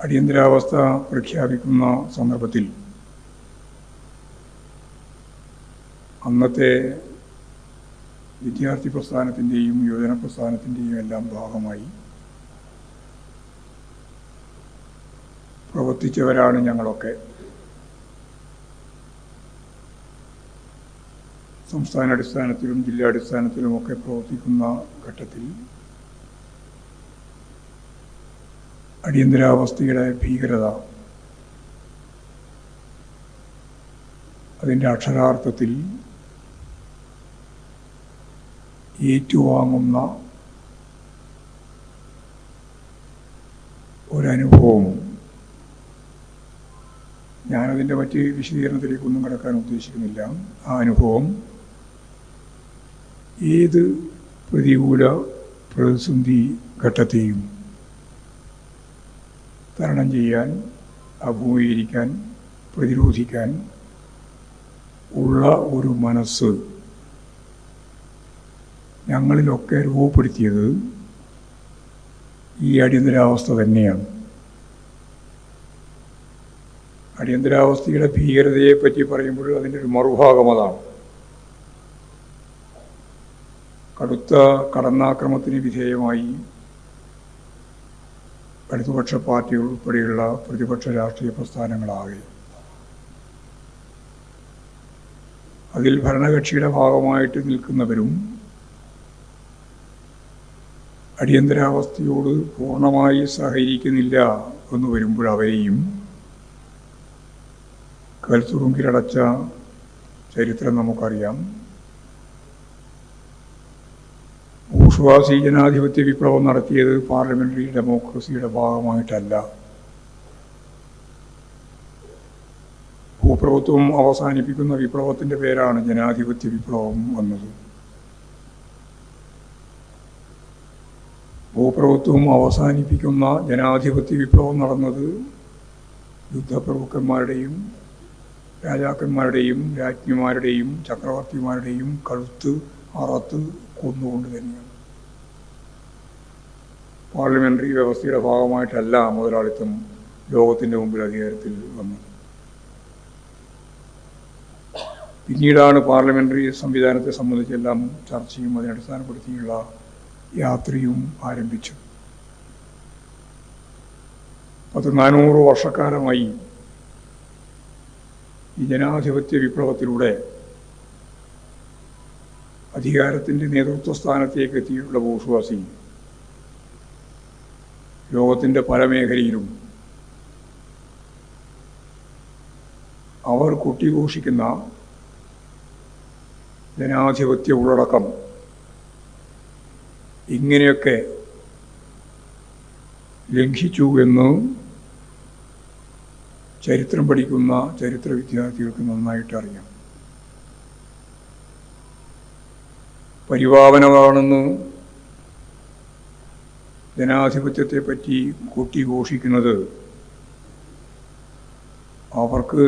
അടിയന്തരാവസ്ഥ പ്രഖ്യാപിക്കുന്ന സന്ദർഭത്തിൽ അന്നത്തെ വിദ്യാർത്ഥി പ്രസ്ഥാനത്തിന്റെയും യുവജന പ്രസ്ഥാനത്തിന്റെയും എല്ലാം ഭാഗമായി പ്രവർത്തിച്ചവരാണ് ഞങ്ങളൊക്കെ. സംസ്ഥാനാടിസ്ഥാനത്തിലും ജില്ലാടിസ്ഥാനത്തിലുമൊക്കെ പ്രവർത്തിക്കുന്ന ഘട്ടത്തിൽ അടിയന്തരാവസ്ഥയുടെ ഭീകരത. അതിന്റെ അക്ഷരാർത്ഥത്തിൽ ഏറ്റുവാങ്ങുന്ന ഒരനുഭവം ഞാനതിന്റെ മറ്റ് വിശദീകരണത്തിലേക്കൊന്നും കിടക്കാൻ ഉദ്ദേശിക്കുന്നില്ല. ആ അനുഭവം ഏത് പ്രതികൂല പ്രതിസന്ധി ഘട്ടത്തെയും തരണം ചെയ്യാൻ അഭിമുഖീകരിക്കാൻ പ്രതിരോധിക്കാൻ ഉള്ള ഒരു മനസ്സ് ഞങ്ങളിലൊക്കെ രൂപപ്പെടുത്തിയത് ഈ അടിയന്തരാവസ്ഥ തന്നെയാണ്. അടിയന്തരാവസ്ഥയുടെ ഭീകരതയെ പറ്റി പറയുമ്പോൾ അതിന്റെ ഒരു മറുഭാഗം അതാണ്. കടുത്ത കടന്നാക്രമത്തിന് വിധേയമായി ഇടതുപക്ഷ പാർട്ടികൾ ഉൾപ്പെടെയുള്ള പ്രതിപക്ഷ രാഷ്ട്രീയ പ്രസ്ഥാനങ്ങളാകെ. അതിൽ ഭരണകക്ഷിയുടെ ഭാഗമായിട്ട് നിൽക്കുന്നവരും അടിയന്തരാവസ്ഥയോട് പൂർണമായി സഹകരിക്കുന്നില്ല എന്ന് വരുമ്പോൾ അവരെയും കൽത്തുറുങ്കിലടച്ച ചരിത്രം നമുക്കറിയാം. ഭൂഷ്വാസി ജനാധിപത്യ വിപ്ലവം നടത്തിയത് പാർലമെന്ററി ഡെമോക്രസിയുടെ ഭാഗമായിട്ടല്ല. ഭൂപ്രഭുത്വം അവസാനിപ്പിക്കുന്ന വിപ്ലവത്തിന്റെ പേരാണ് ജനാധിപത്യ വിപ്ലവം വന്നത്. ഭൂപ്രഭുത്വം അവസാനിപ്പിക്കുന്ന ജനാധിപത്യ വിപ്ലവം നടന്നത് യുദ്ധപ്രഭുക്കന്മാരുടെയും രാജാക്കന്മാരുടെയും രാജ്ഞിമാരുടെയും ചക്രവർത്തിമാരുടെയും കഴുത്ത് അറത്ത് കൊന്നുകൊണ്ട് തന്നെയാണ്. പാർലമെന്ററി വ്യവസ്ഥയുടെ ഭാഗമായിട്ടല്ല മുതലാളിത്തം ലോകത്തിന്റെ മുമ്പിൽ അധികാരത്തിൽ വന്നത്. പിന്നീടാണ് പാർലമെന്ററി സംവിധാനത്തെ സംബന്ധിച്ചെല്ലാം ചർച്ചയും അതിനടിസ്ഥാനപ്പെടുത്തിയുള്ള യാത്രയും ആരംഭിച്ചു പത്ത് നാനൂറ് വർഷക്കാലമായി ഈ ജനാധിപത്യ വിപ്ലവത്തിലൂടെ അധികാരത്തിന്റെ നേതൃത്വ സ്ഥാനത്തേക്ക് എത്തിയിട്ടുള്ള ഭൂഷ്വാസി ലോകത്തിന്റെ പല മേഖലയിലും അവർ കുട്ടിഘോഷിക്കുന്ന ജനാധിപത്യ ഉള്ളടക്കം ഇങ്ങനെയൊക്കെ ലംഘിച്ചു എന്ന് ചരിത്രം പഠിക്കുന്ന ചരിത്ര വിദ്യാർത്ഥികൾക്ക് നന്നായിട്ട് അറിയാം. പരിപാവനമാണെന്ന് ജനാധിപത്യത്തെ പറ്റി കൊട്ടിഘോഷിക്കുന്നത് അവർക്ക്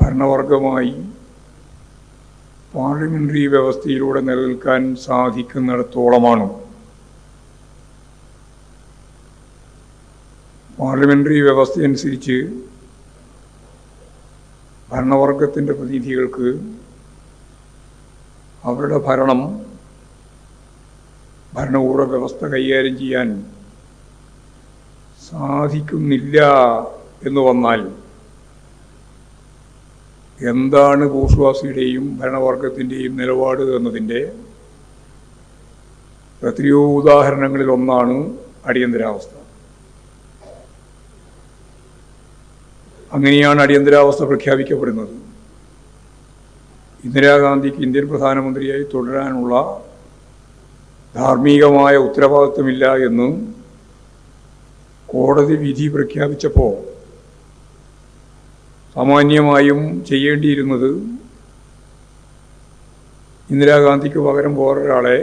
ഭരണവർഗമായി പാർലമെന്ററി വ്യവസ്ഥയിലൂടെ നിലനിൽക്കാൻ സാധിക്കുന്നിടത്തോളമാണ്. പാർലമെന്ററി വ്യവസ്ഥയനുസരിച്ച് ഭരണവർഗത്തിന്റെ പ്രതിനിധികൾക്ക് അവരുടെ ഭരണം ഭരണകൂട വ്യവസ്ഥ കൈകാര്യം ചെയ്യാൻ സാധിക്കുന്നില്ല എന്ന് വന്നാൽ എന്താണ് ഭൂഷ്വാസിയുടെയും ഭരണവർഗത്തിന്റെയും നിലപാട് എന്നതിന്റെ എത്രയോ ഉദാഹരണങ്ങളിൽ ഒന്നാണ് അടിയന്തരാവസ്ഥ. അങ്ങനെയാണ് അടിയന്തരാവസ്ഥ പ്രഖ്യാപിക്കപ്പെടുന്നത്. ഇന്ദിരാഗാന്ധിക്ക് ഇന്ത്യൻ പ്രധാനമന്ത്രിയായി തുടരാനുള്ള ധാർമ്മികമായ ഉത്തരവാദിത്വമില്ല എന്ന് കോടതി വിധി പ്രഖ്യാപിച്ചപ്പോൾ സാമാന്യമായും ചെയ്യേണ്ടിയിരുന്നത് ഇന്ദിരാഗാന്ധിക്ക് പകരം വേറൊരാളെ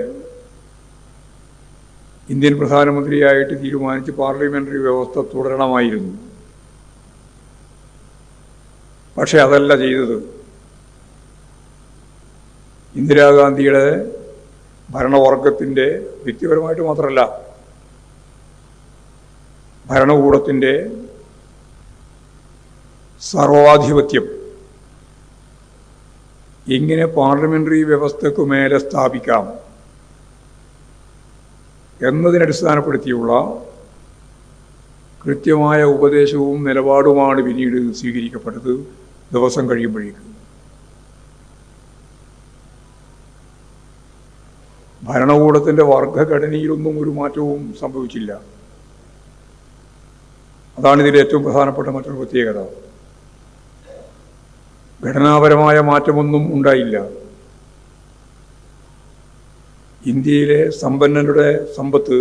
ഇന്ത്യൻ പ്രധാനമന്ത്രിയായിട്ട് തീരുമാനിച്ച് പാർലമെന്ററി വ്യവസ്ഥ തുടരണമായിരുന്നു. പക്ഷെ അതല്ല ചെയ്തത്. ഇന്ദിരാഗാന്ധിയുടെ ഭരണവർഗത്തിന്റെ വ്യക്തിപരമായിട്ട് മാത്രമല്ല ഭരണകൂടത്തിന്റെ സർവാധിപത്യം എങ്ങനെ പാർലമെന്ററി വ്യവസ്ഥയ്ക്കു മേലെ സ്ഥാപിക്കാം എന്നതിനടിസ്ഥാനപ്പെടുത്തിയുള്ള കൃത്യമായ ഉപദേശവും നിലപാടുമാണ് പിന്നീട് സ്വീകരിക്കപ്പെട്ടത് ദിവസം കഴിയുമ്പോഴേക്ക്. ഭരണകൂടത്തിന്റെ വർഗഘടനയിലൊന്നും ഒരു മാറ്റവും സംഭവിച്ചില്ല. അതാണ് ഇതിൽ ഏറ്റവും പ്രധാനപ്പെട്ട മറ്റൊരു പ്രത്യേകത. ഘടനാപരമായ മാറ്റമൊന്നും ഉണ്ടായില്ല. ഇന്ത്യയിലെ സമ്പന്നരുടെ സമ്പത്ത്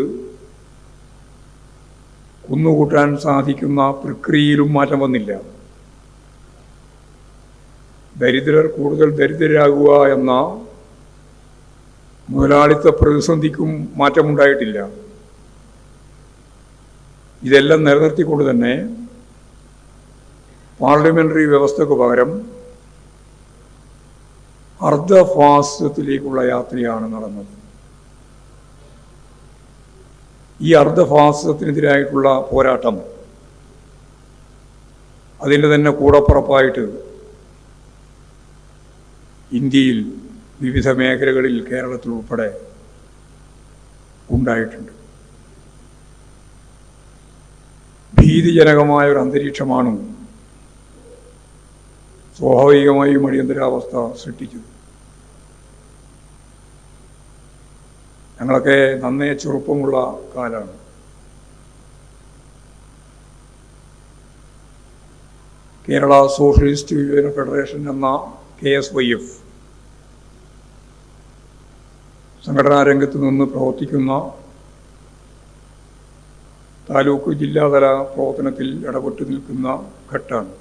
കുന്നുകൂട്ടാൻ സാധിക്കുന്ന പ്രക്രിയയിലും മാറ്റം വന്നില്ല. ദരിദ്രർ കൂടുതൽ ദരിദ്രരാകുക എന്ന മുതലാളിത്ത പ്രതിസന്ധിക്കും മാറ്റമുണ്ടായിട്ടില്ല. ഇതെല്ലാം നിലനിർത്തിക്കൊണ്ട് തന്നെ പാർലമെന്ററി വ്യവസ്ഥക്ക് പകരം അർദ്ധഫാസിസത്തിലേക്കുള്ള യാത്രയാണ് നടന്നത്. ഈ അർദ്ധഫാസിസത്തിനെതിരായിട്ടുള്ള പോരാട്ടം അതിന്റെ തന്നെ കൂടപ്പുറപ്പായിട്ട് ഇന്ത്യയിൽ വിവിധ മേഖലകളിൽ കേരളത്തിലുൾപ്പെടെ ഉണ്ടായിട്ടുണ്ട്. ഭീതിജനകമായ ഒരു അന്തരീക്ഷമാണ് സ്വാഭാവികമായും അടിയന്തരാവസ്ഥ സൃഷ്ടിച്ചത്. ഞങ്ങളൊക്കെ നന്നേ ചെറുപ്പമുള്ള കാലമാണ് Kerala Socialist Yuvajana Federation K S Y F F സംഘടനാ രംഗത്ത് നിന്ന് പ്രവർത്തിക്കുന്ന താലൂക്ക് ജില്ലാതല പ്രവർത്തനത്തിൽ ഇടപെട്ട് നിൽക്കുന്ന ഘട്ടമാണ്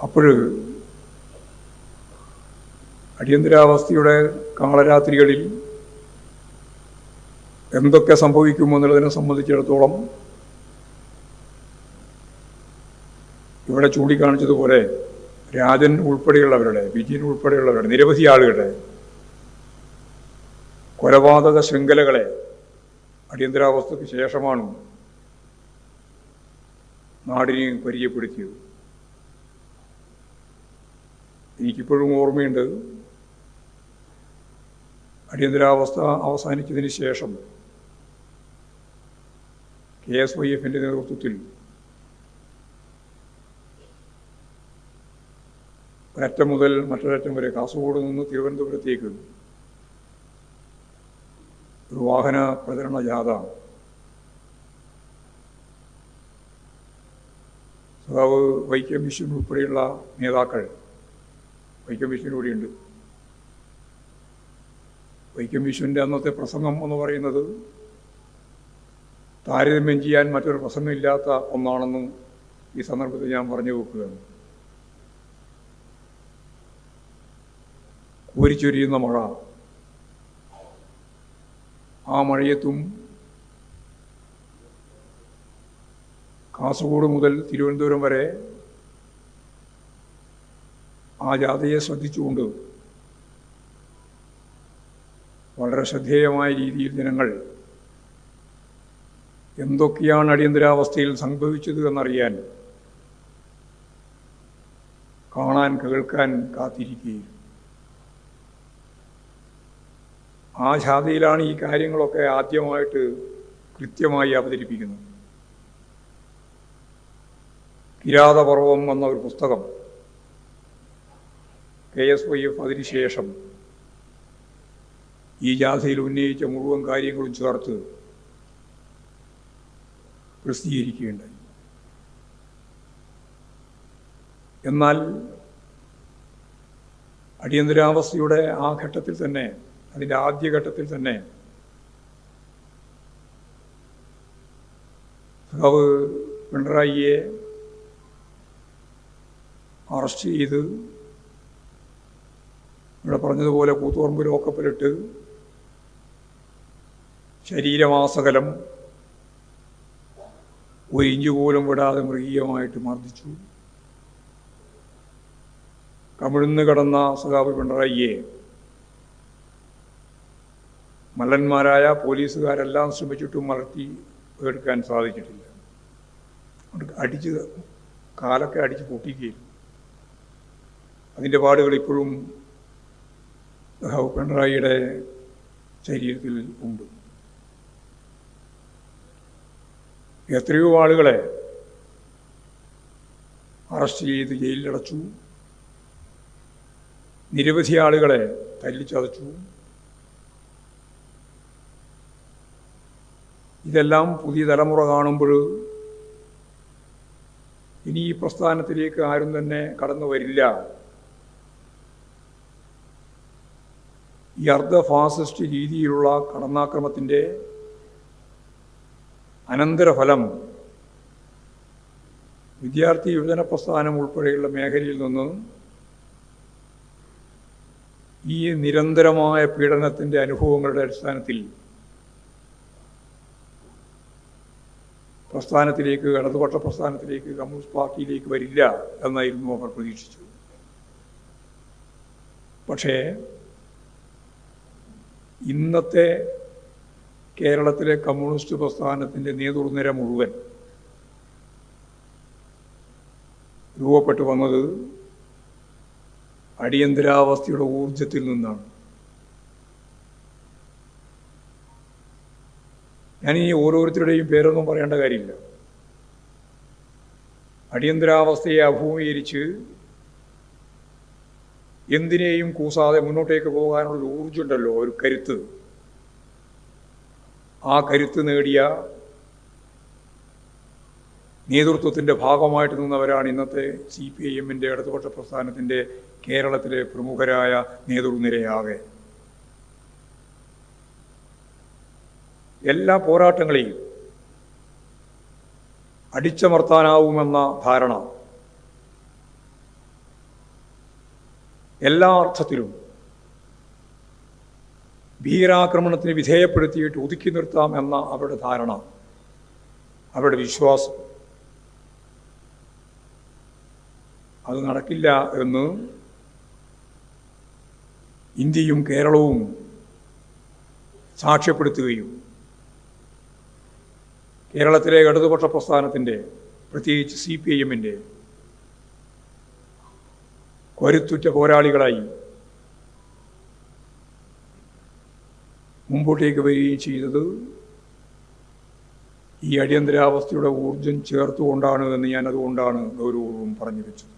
അപ്പോഴ് അടിയന്തരാവസ്ഥയുടെ കാളരാത്രികളിൽ എന്തൊക്കെ സംഭവിക്കുമെന്നുള്ളതിനെ സംബന്ധിച്ചിടത്തോളം ഇവിടെ ചൂണ്ടിക്കാണിച്ചതുപോലെ രാജൻ ഉൾപ്പെടെയുള്ളവരുടെ വിജയൻ ഉൾപ്പെടെയുള്ളവരുടെ നിരവധി ആളുകളുടെ കൊലപാതക ശൃംഖലകളെ അടിയന്തരാവസ്ഥയ്ക്ക് ശേഷമാണ് നാടിനെ പരിചയപ്പെടുത്തിയത്. എനിക്കിപ്പോഴും ഓർമ്മയുണ്ട് അടിയന്തരാവസ്ഥ അവസാനിച്ചതിന് ശേഷം കെ എസ് വൈ എഫിന്റെ നേതൃത്വത്തിൽ ഒരറ്റം മുതൽ മറ്റൊരറ്റം വരെ കാസർഗോഡ് നിന്ന് തിരുവനന്തപുരത്തേക്ക്. ഒരു വാഹന പ്രചരണ ജാഥ. സഖാവ് വൈക്കം മിഷൻ ഉൾപ്പെടെയുള്ള നേതാക്കൾ വൈക്കം മിഷൻ കൂടിയുണ്ട് വൈക്കം മിഷന്റെ അന്നത്തെ പ്രസംഗം എന്ന് പറയുന്നത് താരതമ്യം ചെയ്യാൻ മറ്റൊരു പ്രസംഗമില്ലാത്ത ഒന്നാണെന്നും ഈ സന്ദർഭത്തിൽ ഞാൻ പറഞ്ഞു വെക്കുകയാണ്. കോരിച്ചൊരിയുന്ന മഴ. ആ മഴയത്തും കാസർഗോഡ് മുതൽ തിരുവനന്തപുരം വരെ ആ ജാഥയെ ശ്രദ്ധിച്ചുകൊണ്ട് വളരെ ശ്രദ്ധേയമായ രീതിയിൽ ജനങ്ങൾ എന്തൊക്കെയാണ് അടിയന്തരാവസ്ഥയിൽ സംഭവിച്ചത് എന്നറിയാൻ കാണാൻ കേൾക്കാൻ കാത്തിരിക്കുകയും ആ ജാതിയിലാണ് ഈ കാര്യങ്ങളൊക്കെ ആദ്യമായിട്ട് കൃത്യമായി അവതരിപ്പിക്കുന്നത്. കിരാതപർവം എന്ന ഒരു പുസ്തകം കെ എസ് വൈ എഫ് അതിനുശേഷം ഈ ജാഥയിൽ ഉന്നയിച്ച മുഴുവൻ കാര്യങ്ങളും ചേർത്ത് പ്രസിദ്ധീകരിക്കുകയുണ്ടായി. എന്നാൽ അടിയന്തരാവസ്ഥയുടെ ആ ഘട്ടത്തിൽ തന്നെ അതിന്റെ ആദ്യഘട്ടത്തിൽ തന്നെ സഖാവ് പിണറായിയെ അറസ്റ്റ് ചെയ്ത് ഇവിടെ പറഞ്ഞതുപോലെ കൂത്തുപറമ്പ് ലോക്കപ്പിലിട്ട് ശരീരമാസകലം ഒരു ഇഞ്ച് പോലും വിടാതെ മൃഗീയമായിട്ട് മർദ്ദിച്ചു. കമിഴ്ന്ന് കടന്ന സഖാവ് പിണറായിയെ മല്ലന്മാരായ പോലീസുകാരെല്ലാം ശ്രമിച്ചിട്ടും വളർത്തി എടുക്കാൻ സാധിച്ചിട്ടില്ല. അടിച്ച് കാലൊക്കെ അടിച്ച് പൊട്ടിക്കുകയും അതിന്റെ പാടുകൾ ഇപ്പോഴും പിണറായിയുടെ ശരീരത്തിൽ ഉണ്ട്. എത്രയോ ആളുകളെ അറസ്റ്റ് ചെയ്ത് ജയിലിലടച്ചു. നിരവധി ആളുകളെ തല്ലിച്ചതച്ചു. ഇതെല്ലാം പുതിയ തലമുറ കാണുമ്പോൾ ഇനി ഈ പ്രസ്ഥാനത്തിലേക്ക് ആരും തന്നെ കടന്നു വരില്ല. ഈ അർദ്ധ ഫാസിസ്റ്റ് രീതിയിലുള്ള കടന്നാക്രമത്തിന്റെ അനന്തരഫലം വിദ്യാർത്ഥി യുവജന പ്രസ്ഥാനം ഉൾപ്പെടെയുള്ള മേഖലയിൽ നിന്ന് ഈ നിരന്തരമായ പീഡനത്തിന്റെ അനുഭവങ്ങളുടെ അടിസ്ഥാനത്തിൽ പ്രസ്ഥാനത്തിലേക്ക് ഇടതുപക്ഷ പ്രസ്ഥാനത്തിലേക്ക് കമ്മ്യൂണിസ്റ്റ് പാർട്ടിയിലേക്ക് വരില്ല എന്നായിരുന്നു അവർ പ്രതീക്ഷിച്ചത് പക്ഷേ ഇന്നത്തെ കേരളത്തിലെ കമ്മ്യൂണിസ്റ്റ് പ്രസ്ഥാനത്തിന്റെ നേതൃനിര മുഴുവൻ രൂപപ്പെട്ടു വന്നത് അടിയന്തരാവസ്ഥയുടെ ഊർജത്തിൽ നിന്നാണ്. ഈ ഓരോരുത്തരുടെയും പേരൊന്നും പറയേണ്ട കാര്യമില്ല. അടിയന്തരാവസ്ഥയെ അഭിമുഖീകരിച്ച് എന്തിനേയും കൂസാതെ മുന്നോട്ടേക്ക് പോകാനുള്ള ഊർജമുണ്ടല്ലോ ഒരു കരുത്ത്. ആ കരുത്ത് നേടിയ നേതൃത്വത്തിന്റെ ഭാഗമായിട്ട് നിന്നവരാണ് ഇന്നത്തെ സി പി ഐ എമ്മിന്റെ ഇടതുപക്ഷ പ്രസ്ഥാനത്തിന്റെ കേരളത്തിലെ പ്രമുഖരായ നേതൃനിരയാകെ. എല്ലാ പോരാട്ടങ്ങളെയും അടിച്ചമർത്താനാവുമെന്ന ധാരണ. എല്ലാ അർത്ഥത്തിലും ഭീകരാക്രമണത്തിന് വിധേയപ്പെടുത്തിയിട്ട് ഒതുക്കി നിർത്താം എന്ന അവരുടെ ധാരണ അവരുടെ വിശ്വാസം. അത് നടക്കില്ല എന്ന് ഇന്ത്യയും കേരളവും സാക്ഷ്യപ്പെടുത്തുകയും കേരളത്തിലെ ഇടതുപക്ഷ പ്രസ്ഥാനത്തിന്റെ പ്രത്യേകിച്ച് സി പി ഐ എമ്മിന്റെ കരുത്തുറ്റ പോരാളികളായി മുമ്പോട്ടേക്ക് വരികയും ചെയ്തത് ഈ അടിയന്തരാവസ്ഥയുടെ ഊർജം ചേർത്തുകൊണ്ടാണ് എന്ന് ഞാൻ അതുകൊണ്ടാണ് ഗൗരവവും പറഞ്ഞു വെച്ചത്.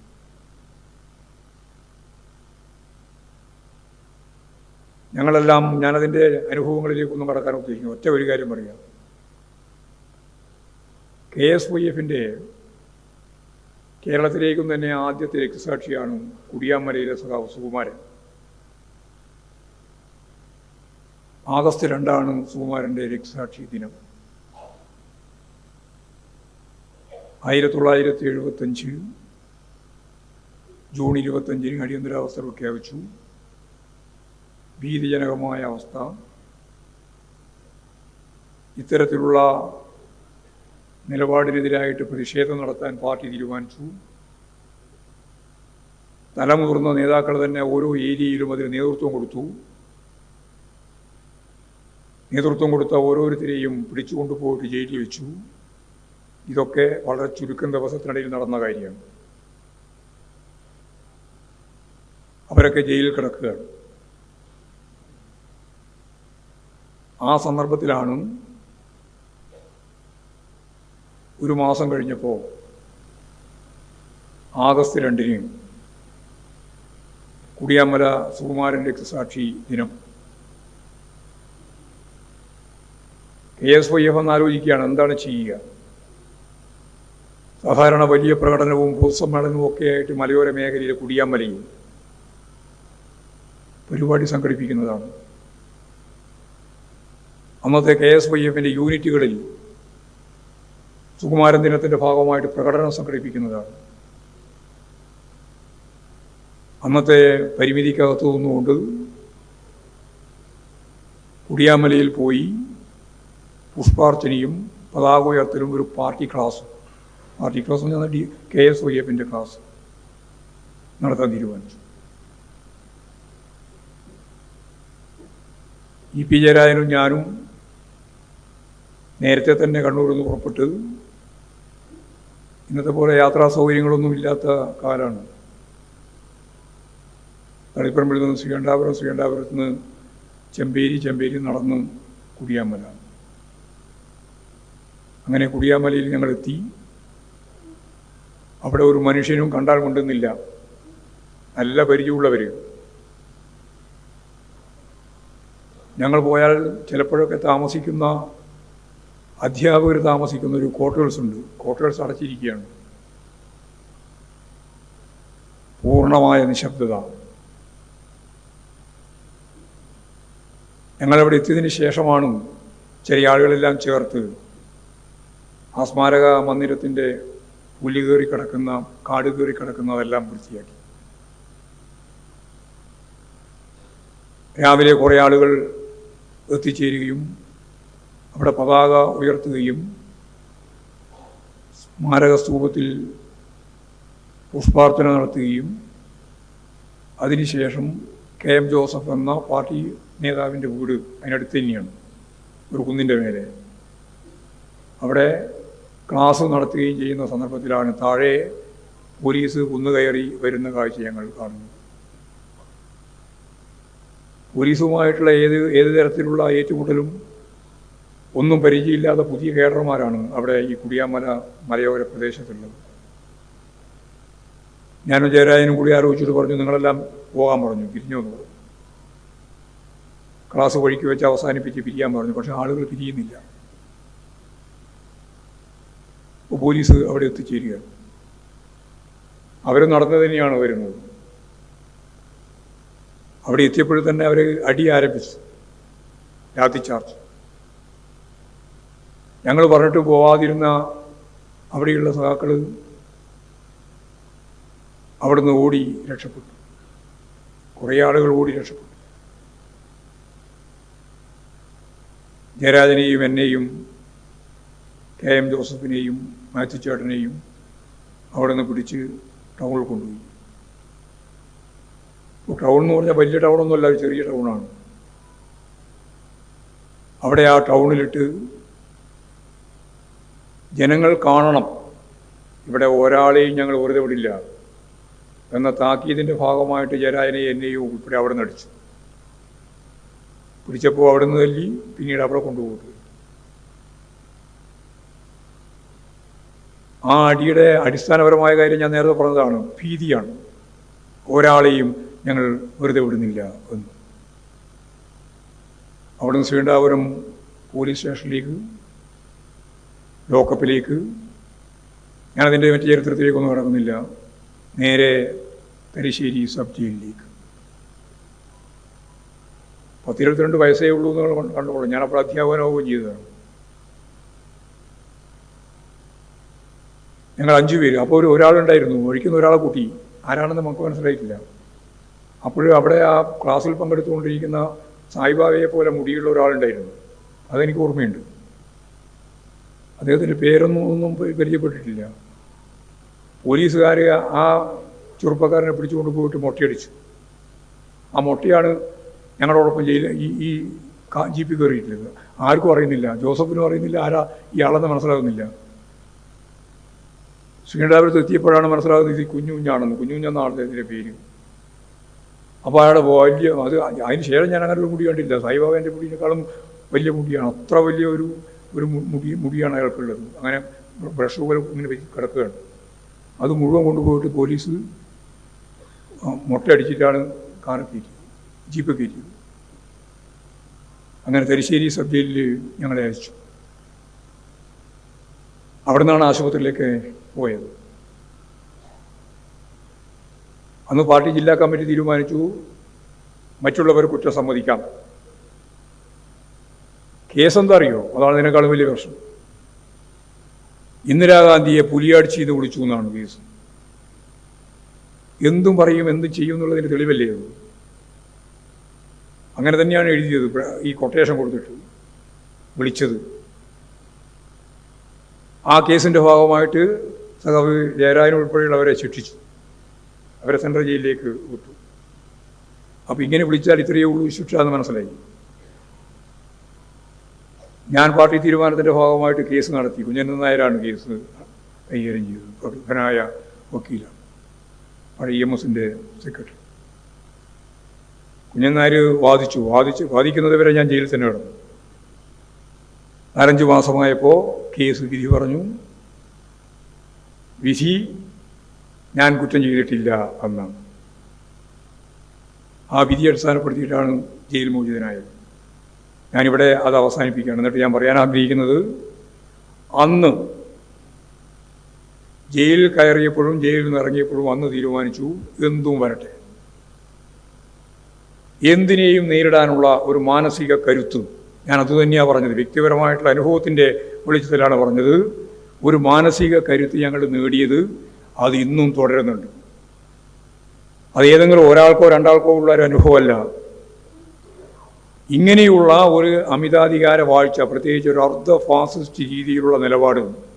ഞങ്ങളെല്ലാം ഞാനതിന്റെ അനുഭവങ്ങളിലേക്കൊന്നും കടക്കാൻ ഉദ്ദേശിക്കുന്നു. ഒറ്റ ഒരു കാര്യം പറയാം. കെ എസ് വൈ എഫിന്റെ കേരളത്തിലേക്കും തന്നെ ആദ്യത്തെ രക്തസാക്ഷിയാണ് കുടിയാമലയിലെ സഖാവ് സുകുമാരൻ. ആഗസ്റ്റ് രണ്ടാണ് സുകുമാരന്റെ രക്തസാക്ഷി ദിനം. ആയിരത്തി തൊള്ളായിരത്തി എഴുപത്തഞ്ച് ജൂൺ ഇരുപത്തഞ്ചിന് അടിയന്തരാവസ്ഥ പ്രഖ്യാപിച്ചു. ഭീതിജനകമായ അവസ്ഥ. ഇത്തരത്തിലുള്ള നിലപാടിനെതിരായിട്ട് പ്രതിഷേധം നടത്താൻ പാർട്ടി തീരുമാനിച്ചു. തലമുതിർന്ന നേതാക്കൾ തന്നെ ഓരോ ഏരിയയിലും അതിന് നേതൃത്വം കൊടുത്തു. നേതൃത്വം കൊടുത്ത ഓരോരുത്തരെയും പിടിച്ചു കൊണ്ടുപോയിട്ട് ജയിലിൽ വെച്ചു. ഇതൊക്കെ വളരെ ചുരുക്കം ദിവസത്തിനിടയിൽ നടന്ന കാര്യമാണ്. അവരൊക്കെ ജയിലിൽ കിടക്കുകയാണ്. ആ സന്ദർഭത്തിലാണ് ഒരു മാസം കഴിഞ്ഞപ്പോൾ ആഗസ്റ്റ് രണ്ടിന് കുടിയാമല സുകുമാരൻ രക്തസാക്ഷി ദിനം. കെ എസ് വൈ എഫ് എന്ന് ആലോചിക്കുകയാണ് എന്താണ് ചെയ്യുക? സാധാരണ വലിയ പ്രകടനവും പൊതുസമ്മേളനവും ഒക്കെ ആയിട്ട് മലയോര മേഖലയിലെ കുടിയാമലയിൽ പരിപാടി സംഘടിപ്പിക്കുന്നതാണ്. അന്നത്തെ കെ എസ് വൈ എഫിന്റെ യൂണിറ്റുകളിൽ സുകുമാരൻ ദിനത്തിന്റെ ഭാഗമായിട്ട് പ്രകടനം സംഘടിപ്പിക്കുന്നതാണ്. അന്നത്തെ പരിമിതിക്കകത്തു നിന്നുകൊണ്ട് കുടിയാമലയിൽ പോയി പുഷ്പാർച്ചനയും പതാക ഉയർത്തലും ഒരു പാർട്ടി ക്ലാസ്. പാർട്ടി ക്ലാസ് എന്ന് പറഞ്ഞാൽ D K S O class നടത്താൻ തീരുമാനിച്ചു. ഇ പി ജയരാജനും ഞാനും നേരത്തെ തന്നെ കണ്ണൂരിൽ നിന്ന് പുറപ്പെട്ട് ഇന്നത്തെ പോലെ യാത്രാ സൗകര്യങ്ങളൊന്നും ഇല്ലാത്ത കാലമാണ് തളിപ്പറമ്പിൽ നിന്ന് ശ്രീകണ്ഠാപുരം ശ്രീകണ്ഠാപുരത്ത് നിന്ന് ചെമ്പേരി ചെമ്പേരി നടന്ന് കുടിയാമല. അങ്ങനെ കുടിയാമലയിൽ ഞങ്ങൾ എത്തി അവിടെ ഒരു മനുഷ്യനും കണ്ടാൽ കൊണ്ടുന്നില്ല നല്ല പരിചയമുള്ളവർ ഞങ്ങൾ പോയാൽ ചിലപ്പോഴൊക്കെ താമസിക്കുന്ന അധ്യാപകർ താമസിക്കുന്ന ഒരു ക്വാർട്ടേഴ്സ് ഉണ്ട്. ക്വാർട്ടേഴ്സ് അടച്ചിരിക്കുകയാണ്. പൂർണമായ നിശബ്ദത. ഞങ്ങളവിടെ എത്തിയതിന് ശേഷമാണ് ചെറിയ ആളുകളെല്ലാം ചേർത്ത് ആ സ്മാരക മന്ദിരത്തിന്റെ പുലി കയറി കിടക്കുന്ന കാട് കയറി കിടക്കുന്നതെല്ലാം വൃത്തിയാക്കി. രാവിലെ കുറേ ആളുകൾ എത്തിച്ചേരുകയും അവിടെ പതാക ഉയർത്തുകയും സ്മാരക സ്തൂപത്തിൽ പുഷ്പാർച്ചന നടത്തുകയും അതിനുശേഷം കെ എം ജോസഫ് എന്ന പാർട്ടി നേതാവിന്റെ വീട് അതിനടുത്ത് തന്നെയാണ് ഒരു കുന്നിന്റെ മേലെ. അവിടെ ക്ലാസ് നടത്തുകയും ചെയ്യുന്ന സന്ദർഭത്തിലാണ് താഴെ പോലീസ് കുന്നുകയറി വരുന്ന കാഴ്ച ഞങ്ങൾ കാണുന്നത്. പോലീസുമായിട്ടുള്ള ഏത് ഏത് തരത്തിലുള്ള ഏറ്റുമുട്ടലും ഒന്നും പരിചയമില്ലാത്ത പുതിയ കേഡർമാരാണ് അവിടെ ഈ കുടിയാമല മലയോര പ്രദേശത്തുള്ളത്. ഞാനും ജയരാജനും കൂടി ആലോചിച്ചിട്ട് പറഞ്ഞു നിങ്ങളെല്ലാം പോകാൻ പറഞ്ഞു പിരിഞ്ഞു എന്ന് പറഞ്ഞു. ക്ലാസ് വഴിക്ക് വെച്ച് അവസാനിപ്പിച്ച് പിരിയാൻ പറഞ്ഞു പക്ഷെ ആളുകൾ പിരിയുന്നില്ല പോലീസ് അവിടെ എത്തിച്ചേരുക അവർ നടന്നു തന്നെയാണ് വരുന്നത് അവിടെ എത്തിയപ്പോഴും തന്നെ അവർ അടി ആരംഭിച്ചു ലാത്തി ചാർജ്. ഞങ്ങൾ പറഞ്ഞിട്ട് പോവാതിരുന്ന അവിടെയുള്ള സഹാക്കൾ അവിടുന്ന് ഓടി രക്ഷപ്പെട്ടു. കുറേ ആളുകൾ ഓടി രക്ഷപ്പെട്ടു. ജയരാജനെയും എന്നെയും കെ എം ജോസഫിനെയും മാത്യു ചേട്ടനെയും അവിടെ നിന്ന് പിടിച്ച് ടൗണിൽ കൊണ്ടുപോയി. ഇപ്പോൾ ടൗൺ എന്ന് പറഞ്ഞാൽ വലിയ ടൗണൊന്നുമല്ല ചെറിയ ടൗണാണ് അവിടെ ആ ടൗണിലിട്ട് ജനങ്ങൾ കാണണം. ഇവിടെ ഒരാളെയും ഞങ്ങൾ വെറുതെ വിടില്ല. എന്ന താക്കീതിന്റെ ഭാഗമായിട്ട് ജരാജനെ എന്നെയും ഉൾപ്പെടെ അവിടെ നിന്ന് അടിച്ചു. പിടിച്ചപ്പോൾ അവിടെ നിന്ന് തല്ലി പിന്നീട് അവിടെ കൊണ്ടുപോകും ആ അടിയുടെ അടിസ്ഥാനപരമായ കാര്യം ഞാൻ നേരത്തെ പറഞ്ഞതാണ്. ഭീതിയാണ്. ഒരാളെയും ഞങ്ങൾ വെറുതെ വിടുന്നില്ല എന്ന്. അവിടുന്ന് ശ്രീണ്ടാപുരം പോലീസ് സ്റ്റേഷനിലേക്ക് ലോക്കപ്പിലേക്ക്. ഞാനതിന്റെ മറ്റു ചരിത്രത്തിലേക്കൊന്നും കടക്കുന്നില്ല. നേരെ തലശ്ശേരി സബ് ജയിലിലേക്ക്. പത്തിരുപത്തിരണ്ട് വയസ്സേ ഉള്ളൂ എന്ന് കണ്ടുകൊള്ളു ഞാനപ്പോൾ അധ്യാപനമാവുകയും ചെയ്തതാണ്. ഞങ്ങൾ അഞ്ചു പേര്. അപ്പോൾ ഒരു ഒരാളുണ്ടായിരുന്നു. ഒഴിക്കുന്ന ഒരാളെ കൂട്ടി. ആരാണെന്ന് നമുക്ക് മനസ്സിലായിട്ടില്ല. അപ്പോഴും അവിടെ ആ ക്ലാസ്സിൽ പങ്കെടുത്തുകൊണ്ടിരിക്കുന്ന സായിബാബയെ പോലെ മുടിയുള്ള ഒരാളുണ്ടായിരുന്നു. അതെനിക്ക് ഓർമ്മയുണ്ട്. അദ്ദേഹത്തിന്റെ പേരൊന്നും ഒന്നും പരിചയപ്പെട്ടിട്ടില്ല. പോലീസുകാർ ആ ചെറുപ്പക്കാരനെ പിടിച്ചുകൊണ്ട് പോയിട്ട് മൊട്ടയടിച്ചു. ആ മൊട്ടയാണ് ഞങ്ങളോടൊപ്പം ജയിൽ ഈ ഈ ജീപ്പിൽ കയറിയിട്ടുള്ളത്. ആർക്കും അറിയുന്നില്ല. ജോസഫിനും അറിയുന്നില്ല. ആരാ ഇയാളെന്ന് മനസ്സിലാകുന്നില്ല. ശ്രീകണ്ഠാപുരത്ത് എത്തിയപ്പോഴാണ് മനസ്സിലാകുന്നത് ഇത് കുഞ്ഞു കുഞ്ഞാണെന്ന്. കുഞ്ഞു കുഞ്ഞെന്നാണ് ഇതിന്റെ പേര്. അപ്പോൾ അയാളുടെ വലിയ അത് അതിന് ശേഷം ഞാൻ അങ്ങനെ ഒരു മുടി കണ്ടില്ല സായിബാബേന്റെ മുടിയേക്കാളും വലിയ മുടിയാണ്. അത്ര വലിയ ഒരു ഒരു മുടി മുടിയാണ് അയാൾക്കുള്ളത്. അങ്ങനെ ബ്രഷ് പോലെ ഇങ്ങനെ കിടക്കുകയാണ്. അത് മുഴുവൻ കൊണ്ടുപോയിട്ട് പോലീസ് മുട്ടയടിച്ചിട്ടാണ് കാറ് കയറ്റിയത്. ജീപ്പ് കയറ്റിയത്. അങ്ങനെ തലശ്ശേരി സബ് ജയിലിൽ ഞങ്ങളെ അയച്ചു. അവിടെ നിന്നാണ് ആശുപത്രിയിലേക്ക് പോയത്. അന്ന് പാർട്ടി ജില്ലാ കമ്മിറ്റി തീരുമാനിച്ചു മറ്റുള്ളവർ കുറ്റം സമ്മതിക്കാം. കേസെന്താ അറിയോ അതാണ് ഇതിനേക്കാളും വലിയ പ്രശ്നം. ഇന്ദിരാഗാന്ധിയെ പുലിയാടിച്ച് ചെയ്ത് വിളിച്ചു എന്നാണ് കേസ്. എന്തും പറയും എന്തും ചെയ്യും എന്നുള്ളതിന് തെളിവല്ലേ അത് അങ്ങനെ തന്നെയാണ് എഴുതിയത് ഈ കൊട്ടേഷൻ കൊടുത്തിട്ട് വിളിച്ചത്. ആ കേസിന്റെ ഭാഗമായിട്ട് സഖാവ് ജയരാജൻ ഉൾപ്പെടെയുള്ളവരെ ശിക്ഷിച്ചു. അവരെ സെൻട്രൽ ജയിലിലേക്ക് വിട്ടു. അപ്പോൾ ഇങ്ങനെ വിളിച്ചാൽ ഇത്രയേ ഉള്ളൂ ശിക്ഷ എന്ന് മനസ്സിലായി. ഞാൻ പാർട്ടി തീരുമാനത്തിന്റെ ഭാഗമായിട്ട് കേസ് നടത്തി. കുഞ്ഞൻ നായരാണ് കേസ് കൈകാര്യം ചെയ്തത്. പ്രഗത്ഭനായ വക്കീലാണ്. പഴയ എം എസിന്റെ സെക്രട്ടറി. കുഞ്ഞൻ നായർ വാദിച്ചു. വാദിച്ച് വാദിക്കുന്നത് വരെ ഞാൻ ജയിലിൽ തന്നെ കിടന്നു. നാലഞ്ച് മാസമായപ്പോൾ കേസ് വിധി പറഞ്ഞു. വിധി ഞാൻ കുറ്റം ചെയ്തിട്ടില്ല എന്നാണ്. ആ വിധി അടിസ്ഥാനപ്പെടുത്തിയിട്ടാണ് ജയിൽ മോചിതനായത്. ഞാനിവിടെ അത് അവസാനിപ്പിക്കുകയാണ്. എന്നിട്ട് ഞാൻ പറയാൻ ആഗ്രഹിക്കുന്നത് അന്ന് ജയിലിൽ കയറിയപ്പോഴും ജയിലിൽ നിന്ന് ഇറങ്ങിയപ്പോഴും അന്ന് തീരുമാനിച്ചു എന്തും വരട്ടെ. എന്തിനേയും നേരിടാനുള്ള ഒരു മാനസിക കരുത്ത് ഞാൻ അതുതന്നെയാണ് പറഞ്ഞത്. വ്യക്തിപരമായിട്ടുള്ള അനുഭവത്തിന്റെ വെളിച്ചത്തിലാണ് പറഞ്ഞത്. ഒരു മാനസിക കരുത്ത് ഞങ്ങൾ നേടിയത് അത് ഇന്നും തുടരുന്നുണ്ട്. അത് ഏതെങ്കിലും ഒരാൾക്കോ രണ്ടാൾക്കോ ഉള്ള ഒരു അനുഭവമല്ല. ഇങ്ങനെയുള്ള ഒരു അമിതാധികാര വാഴ്ച പ്രത്യേകിച്ച് ഒരു അർദ്ധ ഫാസിസ്റ്റ് രീതിയിലുള്ള നിലപാട്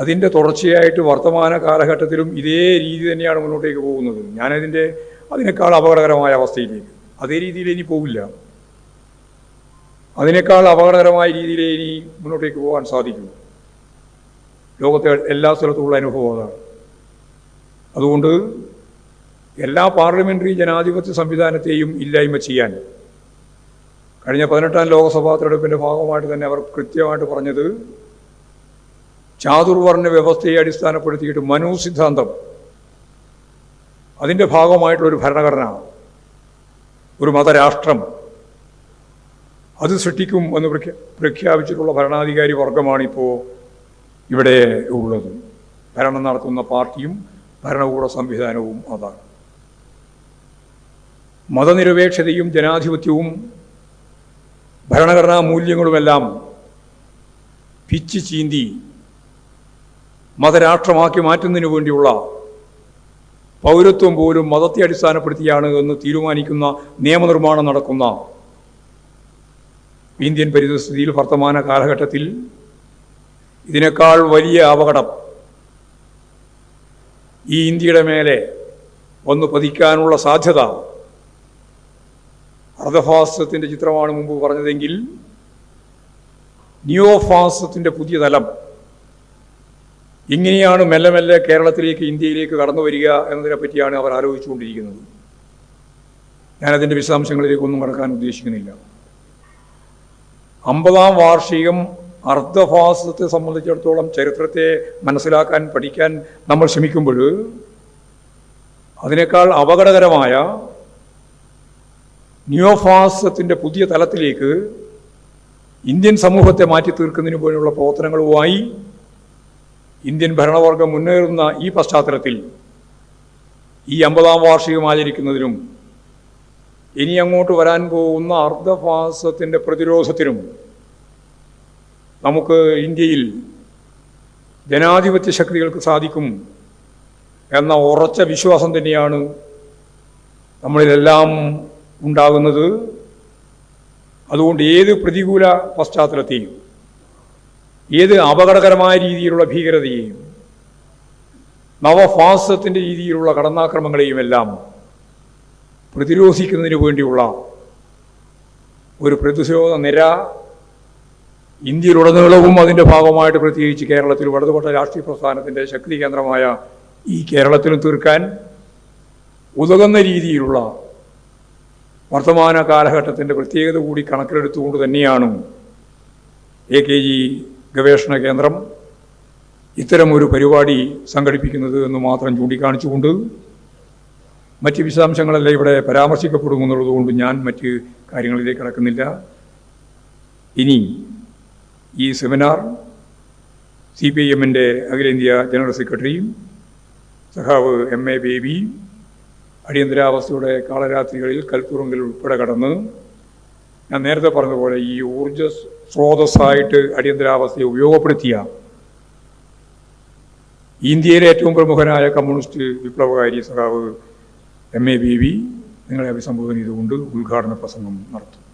അതിന്റെ തുടർച്ചയായിട്ട് വർത്തമാന കാലഘട്ടത്തിലും ഇതേ രീതി തന്നെയാണ് മുന്നോട്ടേക്ക് പോകുന്നത്. ഞാനതിന്റെ അതിനേക്കാൾ അപകടകരമായ അവസ്ഥയിലേക്ക്. അതേ രീതിയിൽ ഇനി പോവില്ല. അതിനേക്കാൾ അപകടകരമായ രീതിയിൽ ഇനി മുന്നോട്ടേക്ക് പോകാൻ സാധിക്കും. ലോകത്തെ എല്ലാ സ്ഥലത്തുമുള്ള അനുഭവം അതാണ്. അതുകൊണ്ട് എല്ലാ പാർലമെന്ററി ജനാധിപത്യ സംവിധാനത്തെയും ഇല്ലായ്മ ചെയ്യാൻ. കഴിഞ്ഞ പതിനെട്ടാം ലോക്സഭാ തെരഞ്ഞെടുപ്പിന്റെ ഭാഗമായിട്ട് തന്നെ അവർ കൃത്യമായിട്ട് പറഞ്ഞത് ചാതുർവർണ വ്യവസ്ഥയെ അടിസ്ഥാനപ്പെടുത്തിയിട്ട് മനു സിദ്ധാന്തം അതിന്റെ ഭാഗമായിട്ടുള്ളൊരു ഭരണഘടന ഒരു മതരാഷ്ട്രം അത് സൃഷ്ടിക്കും എന്ന് പ്രഖ്യാ പ്രഖ്യാപിച്ചിട്ടുള്ള ഭരണാധികാരി വർഗമാണിപ്പോൾ ഇവിടെ ഉള്ളത്. ഭരണം നടത്തുന്ന പാർട്ടിയും ഭരണകൂട സംവിധാനവും അതാണ്. മതനിരപേക്ഷതയും ജനാധിപത്യവും ഭരണഘടനാ മൂല്യങ്ങളുമെല്ലാം പിച്ച് ചീന്തി മതരാഷ്ട്രമാക്കി മാറ്റുന്നതിനു വേണ്ടിയുള്ള പൗരത്വം പോലും മതത്തെ അടിസ്ഥാനപ്പെടുത്തിയാണ് എന്ന് തീരുമാനിക്കുന്ന നിയമനിർമ്മാണം നടക്കുന്ന ഇന്ത്യൻ പരിതസ്ഥിതിയിൽ വർത്തമാന കാലഘട്ടത്തിൽ ഇതിനേക്കാൾ വലിയ അപകടം ഈ ഇന്ത്യയുടെ മേലെ ഒന്ന് പതിക്കാനുള്ള സാധ്യത അർദ്ധഫാസത്തിന്റെ ചിത്രമാണ് മുമ്പ് പറഞ്ഞതെങ്കിൽ നിയോഫാസത്തിന്റെ പുതിയ തലം. ഇങ്ങനെയാണ് മെല്ലെ മെല്ലെ കേരളത്തിലേക്ക് ഇന്ത്യയിലേക്ക് കടന്നു വരിക എന്നതിനെ പറ്റിയാണ് അവർ ആലോചിച്ചുകൊണ്ടിരിക്കുന്നത്. ഞാനതിന്റെ വിശദാംശങ്ങളിലേക്കൊന്നും കടക്കാൻ ഉദ്ദേശിക്കുന്നില്ല. അമ്പതാം വാർഷികം അർദ്ധഫാസത്തെ സംബന്ധിച്ചിടത്തോളം ചരിത്രത്തെ മനസ്സിലാക്കാൻ പഠിക്കാൻ നമ്മൾ ശ്രമിക്കുമ്പോൾ അതിനേക്കാൾ അപകടകരമായ നിയോഫാസത്തിന്റെ പുതിയ തലത്തിലേക്ക് ഇന്ത്യൻ സമൂഹത്തെ മാറ്റി തീർക്കുന്നതിന് പോലുള്ള പ്രവർത്തനങ്ങളുമായി ഇന്ത്യൻ ഭരണവർഗം മുന്നേറുന്ന ഈ പശ്ചാത്തലത്തിൽ ഈ അമ്പതാം വാർഷികം ആചരിക്കുന്നതിനും ഇനി അങ്ങോട്ട് വരാൻ പോകുന്ന അർദ്ധഫാസത്തിന്റെ പ്രതിരോധത്തിനും നമുക്ക് ഇന്ത്യയിൽ ജനാധിപത്യ ശക്തികൾക്ക് സാധിക്കും എന്ന ഉറച്ച വിശ്വാസം തന്നെയാണ് നമ്മളിലെല്ലാം ഉണ്ടാകുന്നത് അതുകൊണ്ട് ഏത് പ്രതികൂല പശ്ചാത്തലത്തെയും ഏത് അപകടകരമായ രീതിയിലുള്ള ഭീകരതയെയും നവഫാസത്തിന്റെ രീതിയിലുള്ള കടന്നാക്രമങ്ങളെയും എല്ലാം പ്രതിരോധിക്കുന്നതിന് വേണ്ടിയുള്ള ഒരു പ്രതിരോധ നിര ഇന്ത്യയിലുടനീളവും അതിന്റെ ഭാഗമായിട്ട് പ്രത്യേകിച്ച് കേരളത്തിൽ വലതുപക്ഷ രാഷ്ട്രീയ പ്രസ്ഥാനത്തിന്റെ ശക്തി കേന്ദ്രമായ ഈ കേരളത്തിലും തീർക്കാൻ ഉതകുന്ന രീതിയിലുള്ള വർത്തമാന കാലഘട്ടത്തിന്റെ പ്രത്യേകത കൂടി കണക്കിലെടുത്തുകൊണ്ട് തന്നെയാണ് എ കെ ജി ഗവേഷണ കേന്ദ്രം ഇത്തരം ഒരു പരിപാടി സംഘടിപ്പിക്കുന്നത് എന്ന് മാത്രം ചൂണ്ടിക്കാണിച്ചുകൊണ്ട് മറ്റ് വിശദാംശങ്ങളെല്ലാം ഇവിടെ പരാമർശിക്കപ്പെടുമെന്നുള്ളതുകൊണ്ട് ഞാൻ മറ്റ് കാര്യങ്ങളിലേക്ക് കടക്കുന്നില്ല. ഇനി ഈ സെമിനാർ സി പി ഐ എമ്മിന്റെ അഖിലേന്ത്യാ ജനറൽ സെക്രട്ടറിയും സഖാവ് എം എ ബേബി അടിയന്തരാവസ്ഥയുടെ കാളരാത്രികളിൽ കൽപ്പുറങ്ങളിൽ ഉൾപ്പെടെ കടന്ന് ഞാൻ നേരത്തെ പറഞ്ഞതുപോലെ ഈ ഊർജ സ്രോതസ്സായിട്ട് അടിയന്തരാവസ്ഥയെ ഉപയോഗപ്പെടുത്തിയ ഇന്ത്യയിലെ ഏറ്റവും പ്രമുഖനായ കമ്മ്യൂണിസ്റ്റ് വിപ്ലവകാരി സഖാവ് എം എ ബി വി നിങ്ങളെ അഭിസംബോധന ചെയ്തുകൊണ്ട് ഉദ്ഘാടന പ്രസംഗം നടത്തും